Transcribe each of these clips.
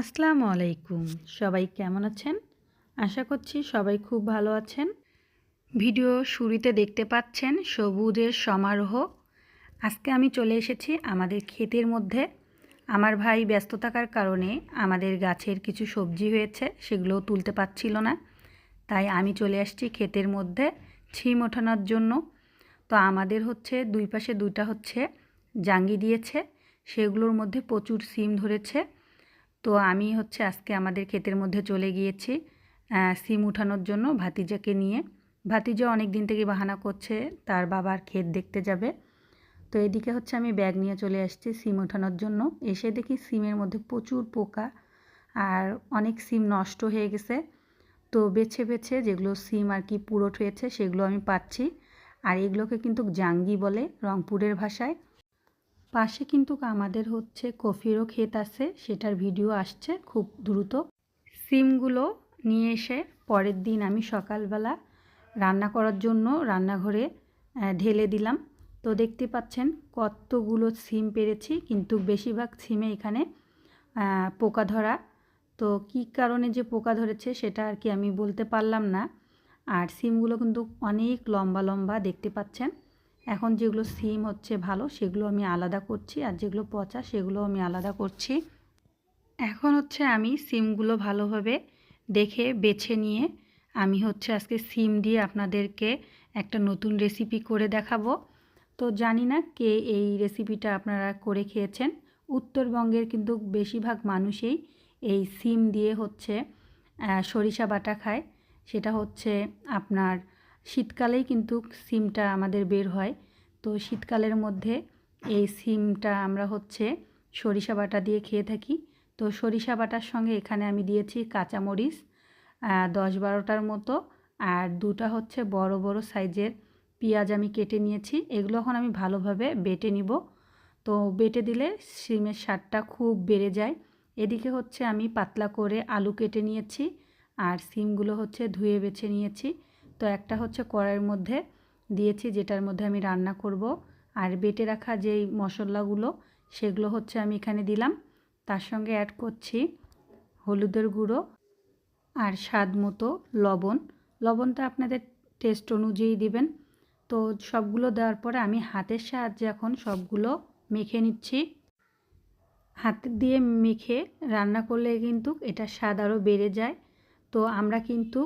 আসসালামু আলাইকুম। সবাই কেমন আছেন? আশা করছি সবাই খুব ভালো আছেন। ভিডিও শুরুতে দেখতে পাচ্ছেন সবুজের সমারোহ। আজকে আমি চলে এসেছি আমাদের ক্ষেতের মধ্যে। আমার ভাই ব্যস্ত থাকার কারণে আমাদের গাছের কিছু সবজি হয়েছে, সেগুলো তুলতে পারছিল না। তাই আমি চলে আসছি ক্ষেতের মধ্যে ছিম ওঠানোর জন্য। তো আমাদের হচ্ছে দুই পাশে দুইটা হচ্ছে জাঙ্গি দিয়েছে। সেগুলোর মধ্যে প্রচুর সিম ধরেছে। তো আমি হচ্ছে আজকে আমাদের ক্ষেতের মধ্যে চলে গিয়েছি সিম উঠানোর জন্য ভাতিজাকে নিয়ে। ভাতিজা অনেক দিন থেকে বাহানা করছে, তার বাবার ক্ষেত দেখতে যাবে। তো এদিকে হচ্ছে আমি ব্যাগ নিয়ে চলে আসছি সিম ওঠানোর জন্য। এসে দেখি সিমের মধ্যে প্রচুর পোকা আর অনেক সিম নষ্ট হয়ে গেছে। তো বেছে বেছে যেগুলো সিম আর কি পুরোট হয়েছে সেগুলো আমি পাচ্ছি। আর এগুলোকে কিন্তু জাঙ্গি বলে রংপুরের ভাষায়। পাশে কিন্তু আমাদের হচ্ছে কফিরও ক্ষেত আছে, সেটার ভিডিও আসছে খুব দ্রুত। সিমগুলো নিয়ে এসে পরের দিন আমি সকালবেলা রান্না করার জন্য রান্নাঘরে ঢেলে দিলাম। তো দেখতে পাচ্ছেন কতগুলো সিম পেরেছি, কিন্তু বেশিরভাগ সিমে এখানে পোকা ধরা। তো কী কারণে যে পোকা ধরেছে সেটা আর কি আমি বলতে পারলাম না। আর সিমগুলো কিন্তু অনেক লম্বা লম্বা দেখতে পাচ্ছেন। এখন যেগুলো সিম হচ্ছে ভালো, সেগুলো আমি আলাদা করছি আর যেগুলো পচা, সেগুলো আমি আলাদা করছি। এখন হচ্ছে আমি সিমগুলো ভালোভাবে দেখে, বেছে নিয়ে আমি হচ্ছে আজকে সিম দিয়ে আপনাদেরকে একটা নতুন রেসিপি করে দেখাবো। তো জানি না কে এই রেসিপিটা আপনারা করে খেয়েছেন। উত্তরবঙ্গের কিন্তু বেশিরভাগ মানুষই এই সিম দিয়ে হচ্ছে সরিষা বাটা খায়। সেটা হচ্ছে আপনার শীতকালেই কিন্তু সিমটা আমাদের বের হয়। তো শীতকালের মধ্যে এই সিমটা আমরা হচ্ছে সরিষা বাটা দিয়ে খেয়ে থাকি। তো সরিষা বাটার সঙ্গে এখানে আমি দিয়েছি কাঁচামরিচ দশ বারোটার মতো। আর দুটা হচ্ছে বড় বড় সাইজের পেঁয়াজ আমি কেটে নিয়েছি। এগুলো এখন আমি ভালোভাবে বেটে নিব। তো বেটে দিলে সিমের স্বাদটা খুব বেড়ে যায়। এদিকে হচ্ছে আমি পাতলা করে আলু কেটে নিয়েছি। আর সিমগুলো হচ্ছে ধুয়ে বেছে নিয়েছি। তো একটা হচ্ছে কড়াইয়ের মধ্যে দিয়েছি, যেটার মধ্যে আমি রান্না করব। আর বেটে রাখা যেই মশলাগুলো, সেগুলো হচ্ছে আমি এখানে দিলাম। তার সঙ্গে অ্যাড করছি হলুদের গুঁড়ো আর স্বাদ মতো লবণ। লবণটা আপনাদের টেস্ট অনুযায়ী দিবেন। তো সবগুলো দেওয়ার পরে আমি হাতের সাহায্যে এখন সবগুলো মেখে নিচ্ছি। হাত দিয়ে মেখে রান্না করলে কিন্তু এটা স্বাদ আরও বেড়ে যায়। তো আমরা কিন্তু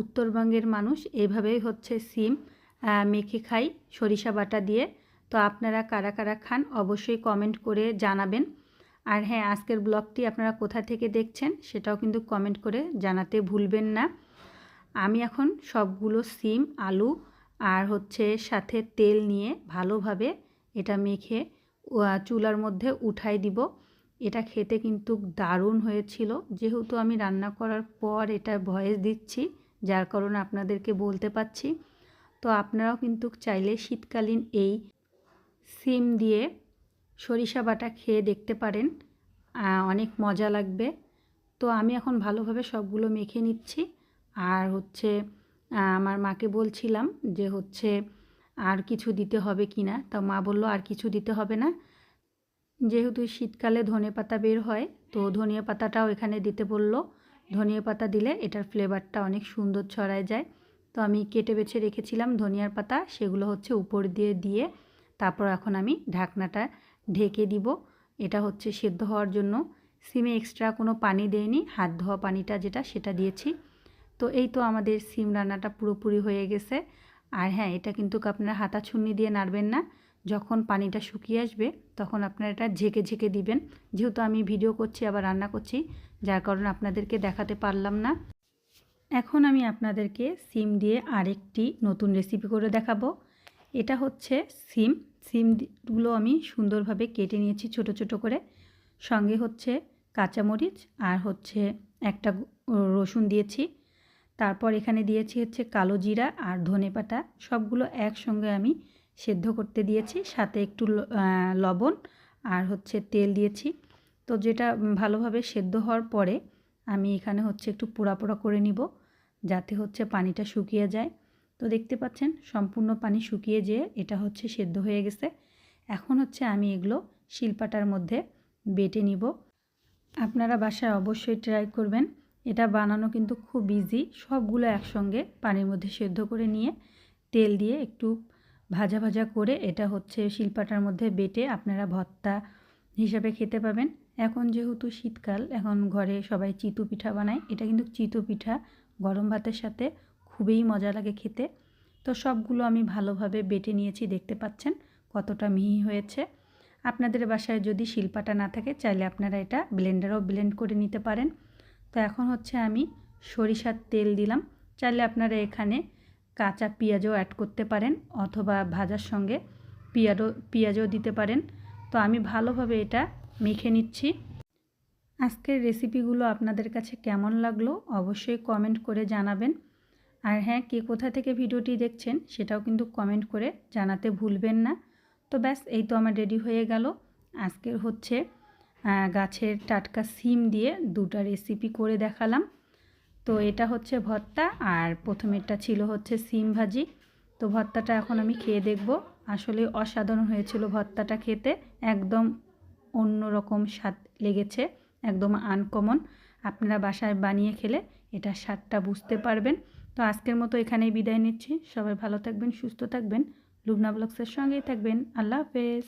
উত্তরবঙ্গের মানুষ এইভাবেই হচ্ছে সিম মেখে খাই সরিষা বাটা দিয়ে। তো আপনারা কারা কারা খান অবশ্যই কমেন্ট করে জানাবেন। আর হ্যাঁ আজকের ব্লগটি আপনারা কোথা থেকে দেখছেন সেটাও কিন্তু কমেন্ট করে জানাতে ভুলবেন না। আমি এখন সবগুলো সিম, আলু আর হচ্ছে সাথে তেল নিয়ে ভালোভাবে এটা মেখে চুলার মধ্যে উঠাই দিব। এটা খেতে কিন্তু দারুণ হয়েছিল। যেহেতু আমি রান্না করার পর এটা ভয়েস দিচ্ছি, যার কারণে আপনাদেরকে বলতে পারছি। তো আপনারাও কিন্তু চাইলে শীতকালীন এই সিম দিয়ে সরিষা বাটা খেয়ে দেখতে পারেন। অনেক মজা লাগবে। তো আমি এখন ভালোভাবে সবগুলো মেখে নিচ্ছি। আর হচ্ছে আমার মাকে বলছিলাম যে হচ্ছে, আর কিছু দিতে হবে কি না তা মা বলল, আর কিছু দিতে হবে না। যেহেতু শীতকালে ধনে পাতা বের হয়, তো ধনিয়া পাতাটাও এখানে দিতে বলল। ধনিয়া পাতা দিলে এটার ফ্লেভারটা অনেক সুন্দর ছড়ায় যায়। তো আমি কেটে বেছে রেখেছিলাম ধনিয়ার পাতা, সেগুলো হচ্ছে উপর দিয়ে দিয়ে তারপর এখন আমি ঢাকনাটা ঢেকে দিব। এটা হচ্ছে সেদ্ধ হওয়ার জন্য। সিমে এক্সট্রা কোনো পানি দেয়নি হাত ধোয়া পানিটা যেটা, সেটা দিয়েছি। তো এই তো আমাদের সিম রান্নাটা পুরোপুরি হয়ে গেছে। আর হ্যাঁ এটা কিন্তু আপনারা হাতা ছুন্নি দিয়ে নাড়বেন না। যখন পানিটা শুকিয়ে আসবে, তখন আপনারা এটা ঝেঁকে ঝেঁকে দিবেন। যেহেতু আমি ভিডিও করছি, আবার রান্না করছি, যার কারণে আপনাদেরকে দেখাতে পারলাম না। এখন আমি আপনাদেরকে সিম দিয়ে আরেকটি নতুন রেসিপি করে দেখাবো। এটা হচ্ছে সিম। সিমগুলো আমি সুন্দরভাবে কেটে নিয়েছি ছোট ছোট করে। সঙ্গে হচ্ছে কাঁচামরিচ আর হচ্ছে একটা রসুন দিয়েছি। তারপর এখানে দিয়েছি হচ্ছে কালো জিরা আর ধনেপাতা। সবগুলো একসঙ্গে আমি সেদ্ধ করতে দিয়েছি, সাথে একটু লবণ আর হচ্ছে তেল দিয়েছি। তো যেটা ভালোভাবে সেদ্ধ হওয়ার পরে আমি এখানে হচ্ছে একটু পোড়া পোড়া করে নিব, যাতে হচ্ছে পানিটা শুকিয়ে যায়। তো দেখতে পাচ্ছেন, সম্পূর্ণ পানি শুকিয়ে যেয়ে এটা হচ্ছে সেদ্ধ হয়ে গেছে। এখন হচ্ছে আমি এগুলো শিলপাটার মধ্যে বেটে নিব। আপনারা বাসায় অবশ্যই ট্রাই করবেন। এটা বানানো কিন্তু খুব ইজি সবগুলো একসঙ্গে পানির মধ্যে সেদ্ধ করে নিয়ে তেল দিয়ে একটু ভাজা ভাজা করে এটা হচ্ছে শিলপাটার মধ্যে বেটে আপনারা ভর্তা হিসাবে খেতে পাবেন। এখন যেহেতু শীতকাল, এখন ঘরে সবাই চিতু পিঠা বানায়, এটা কিন্তু চিতু পিঠা, গরম ভাতের সাথে খুবই মজা লাগে খেতে। তো সবগুলো আমি ভালোভাবে বেটে নিয়েছি, দেখতে পাচ্ছেন কতটা মিহি হয়েছে। আপনাদের বাসায় যদি শিলপাটা না থাকে, চাইলে আপনারা এটা ব্লেন্ডারও ব্লেন্ড করে নিতে পারেন। তো এখন হচ্ছে আমি সরিষার তেল দিলাম। চাইলে আপনারা এখানে কাঁচা পেঁয়াজও অ্যাড করতে পারেন অথবা ভাজার সঙ্গে পেঁয়াজও পেঁয়াজও দিতে পারেন। তো আমি ভালোভাবে এটা মেখে নিচ্ছি। আজকের রেসিপিগুলো আপনাদের কাছে কেমন লাগল অবশ্যই কমেন্ট করে জানাবেন। আর হ্যাঁ কে কোথা থেকে ভিডিওটি দেখছেন সেটাও কিন্তু কমেন্ট করে জানাতে ভুলবেন না। তো ব্যাস, এই তো আমার রেডি হয়ে গেল। আজকের হচ্ছে গাছের টাটকা সিম দিয়ে দুটা রেসিপি করে দেখালাম। তো এটা হচ্ছে ভর্তা আর প্রথমেরটা ছিল হচ্ছে সিম ভাজি। তো ভর্তাটা এখন আমি খেয়ে দেখব। আসলে অসাধারণ হয়েছিল ভর্তাটা খেতে। একদম অন্য রকম স্বাদ লেগেছে, একদম আনকমন আপনারা বাসায় বানিয়ে খেলে এটা স্বাদটা বুঝতে পারবেন। তো আজকের মতো এখানেই বিদায় নিচ্ছি। সবাই ভালো থাকবেন, সুস্থ থাকবেন। লুবনা ব্লগসের সঙ্গেই থাকবেন। আল্লাহ হাফেজ।